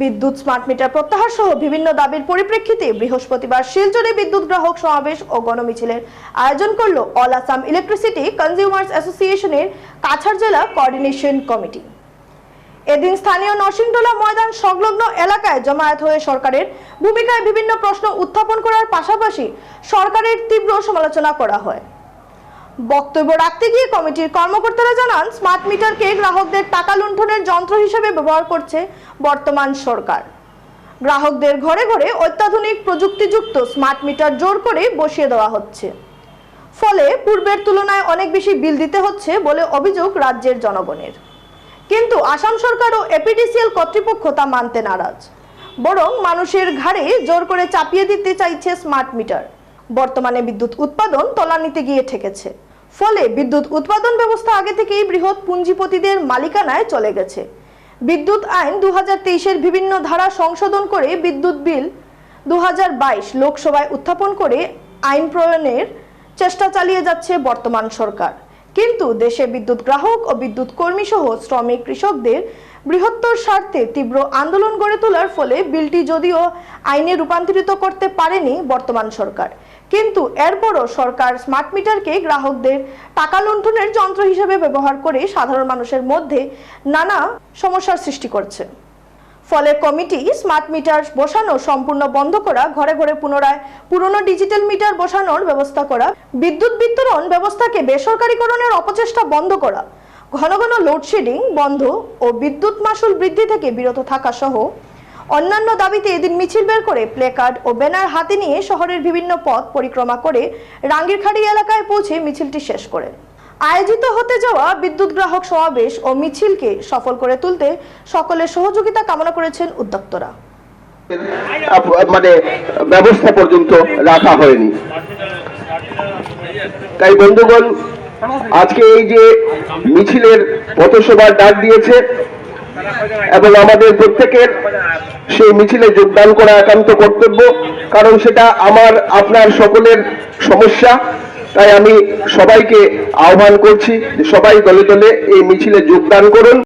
বিদ্যুৎ smart meter প্রত্যাহার সহ বিভিন্ন দাবির পরিপ্রেক্ষিতে বৃহস্পতিবার শিলচরে বিদ্যুৎ গ্রাহক সমাবেশ ও গণমিছিলের আয়োজন করল অল আসাম ইলেকট্রিসিটি কনজিউমার্স অ্যাসোসিয়েশনের কাছাড় জেলা কোঅর্ডিনেশন কমিটি। এদিন স্থানীয় নরসিংটোলা ময়দান সংলগ্ন এলাকায় জমায়েত হয়ে সরকারের ভূমিকায় বিভিন্ন প্রশ্ন উত্থাপন করার পাশাপাশি সরকারের তীব্র সমালোচনা করা হয়। বক্তব্য রাখতে গিয়ে কমিটির কর্মকর্তারা জানান স্মার্ট মিটারকে গ্রাহকদের টাকা লুণ্ঠনের যন্ত্র হিসেবে ব্যবহার করছে বর্তমান সরকার। গ্রাহকদের ঘরে ঘরে অত্যাধুনিক প্রযুক্তিযুক্ত স্মার্ট মিটার জোর করে বসিয়ে দেওয়া হচ্ছে। ফলে পূর্বের তুলনায় অনেক বেশি বিল দিতে হচ্ছে বলে অভিযোগ রাজ্যের জনগণের। কিন্তু আসাম সরকার ও এপিডিসিএল কর্তৃপক্ষ তা মানতে নারাজ। বরং মানুষের ঘাড়ে জোর করে চাপিয়ে দিতে চাইছে স্মার্ট মিটার বর্তমানে বিদ্যুৎ উৎপাদন তলানিতে গিয়ে ঠেকেছে। ফলে বিদ্যুৎ উৎপাদন ব্যবস্থা আগে থেকেই বৃহৎ পুঞ্জিপতিদের মালিকানায় চলে গেছে। বিদ্যুৎ আইন দু হাজার বিভিন্ন ধারা সংশোধন করে বিদ্যুৎ বিল দু হাজার বাইশ লোকসভায় উত্থাপন করে আইন প্রণয়নের চেষ্টা চালিয়ে যাচ্ছে বর্তমান সরকার। কিন্তু দেশে বিদ্যুৎ গ্রাহক ও বিদ্যুৎ কর্মী সহ শ্রমিক কৃষকদের বৃহত্তর স্বার্থে তীব্র আন্দোলন গড়ে তোলার ফলে বিলটি যদিও আইনে রূপান্তরিত করতে পারেনি বর্তমান সরকার। কিন্তু এরপরও সরকার স্মার্ট মিটারকে গ্রাহকদের টাকা লুণ্ঠনের যন্ত্র হিসেবে ব্যবহার করে সাধারণ মানুষের মধ্যে নানা সমস্যার সৃষ্টি করছে। ফলে কমিটি স্মার্ট মিটার বসানো সম্পূর্ণ বন্ধ করা, ঘরে ঘরে পুনরায় পুরনো ডিজিটাল মিটার বসানোর ব্যবস্থা করা, বিদ্যুৎ বিতরণ ব্যবস্থাকে বেসরকারীকরণের অপচেষ্টা বন্ধ করা, ঘন ঘন লোডশেডিং বন্ধ ও বিদ্যুৎ মাসুল বৃদ্ধি থেকে বিরত থাকা সহ অন্যান্য দাবিতে এদিন মিছিল বের করে প্লেকার্ড ও ব্যানার হাতে নিয়ে শহরের বিভিন্ন পথ পরিক্রমা করে রাঙ্গিরখাড়ি এলাকায় পৌঁছে মিছিলটি শেষ করেন আয়োজিত হতে যাওয়া বিদ্যুৎ গ্রাহক সমাবেশ ও মিছিলকে সফল করে তুলতে সকলের সহযোগিতা কামনা করেছেন উদ্যোক্তরা। মানে ব্যবস্থা পর্যন্ত রাখা হয়নি। তাই বন্ধুগণ, আজকে এই যে মিছিলের পথসভার ডাক দিয়েছে এবং আমাদের প্রত্যেকের সেই মিছিলে যোগদান করা একান্ত কর্তব্য, কারণ সেটা আমার, আপনার সকলের সমস্যা। তাই আমি সবাইকে আহ্বান করছি সবাই দলে দলে এই মিছিলে যোগদান করুন।